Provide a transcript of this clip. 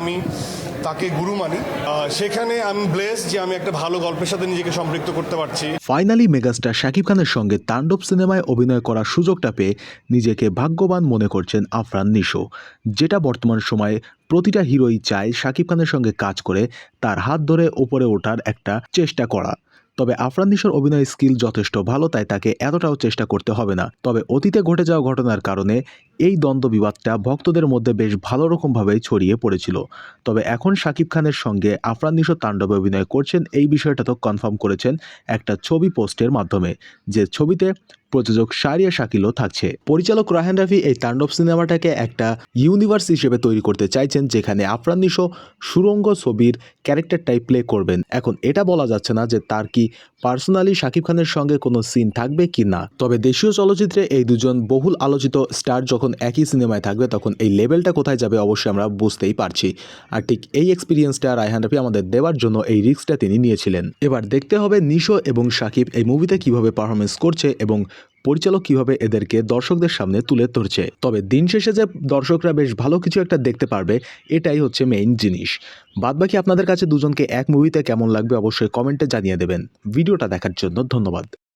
আমি তাকে গুরু মানি। সেখানে আমি ব্লেস যে আমি একটা ভালো গল্পের সাথে নিজেকে সম্পৃক্ত করতে পারছি। ফাইনালি মেগাস্টার শাকিব খানের সঙ্গে তাণ্ডব সিনেমায় অভিনয় করার সুযোগটা পেয়ে নিজেকে ভাগ্যবান মনে করছেন আফরান নিশো, যেটা বর্তমান সময়ে প্রতিটা হিরোই চায় শাকিব খানের সঙ্গে কাজ করে তার হাত ধরে ওপরে ওঠার একটা চেষ্টা করা। তবে আফরান নিশোর অভিনয় স্কিল যথেষ্ট ভালো, তাই তাকে এতটাও চেষ্টা করতে হবে না। তবে অতীতে ঘটে যাওয়া ঘটনার কারণে এই দ্বন্দ্ব বিবাদটা ভক্তদের মধ্যে বেশ ভালো রকমভাবেই ছড়িয়ে পড়েছিল। তবে এখন শাকিব খানের সঙ্গে আফরান নিশো তাণ্ডবে অভিনয় করছেন এই বিষয়টা তো কনফার্ম করেছেন একটা ছবি পোস্টের মাধ্যমে, যে ছবিতে প্রযোজক শারিয়া শাকিলও থাকছে। পরিচালক রাহান রাফি এই তাণ্ডব সিনেমাটাকে একটা ইউনিভার্স হিসেবে তৈরি করতে চাইছেন, যেখানে আফরান নিশো সুরঙ্গ ছবির ক্যারেক্টারটাই প্লে করবেন। এখন এটা বলা যাচ্ছে না যে তার কি পার্সোনালি শাকিব খানের সঙ্গে কোনো সিন থাকবে কি না। তবে দেশীয় চলচ্চিত্রে এই দুজন বহুল আলোচিত স্টার যখন একই সিনেমায় থাকবে, তখন এই লেভেলটা কোথায় যাবে অবশ্যই আমরা বুঝতেই পারছি। আর ঠিক এই এক্সপিরিয়েন্সটা রায়হান রাফি আমাদের দেওয়ার জন্য এই রিস্কটা তিনি নিয়েছিলেন। এবার দেখতে হবে নিশো এবং শাকিব এই মুভিতে কীভাবে পারফরমেন্স করছে এবং পরিচালক কীভাবে এদেরকে দর্শকদের সামনে তুলে ধরছে। তবে দিন শেষে যে দর্শকরা বেশ ভালো কিছু একটা দেখতে পারবে, এটাই হচ্ছে মেইন জিনিস। বাদবাকি আপনাদের কাছে দুজনকে এক মুভিতে কেমন লাগবে অবশ্যই কমেন্টে জানিয়ে দেবেন। ভিডিওটা দেখার জন্য ধন্যবাদ।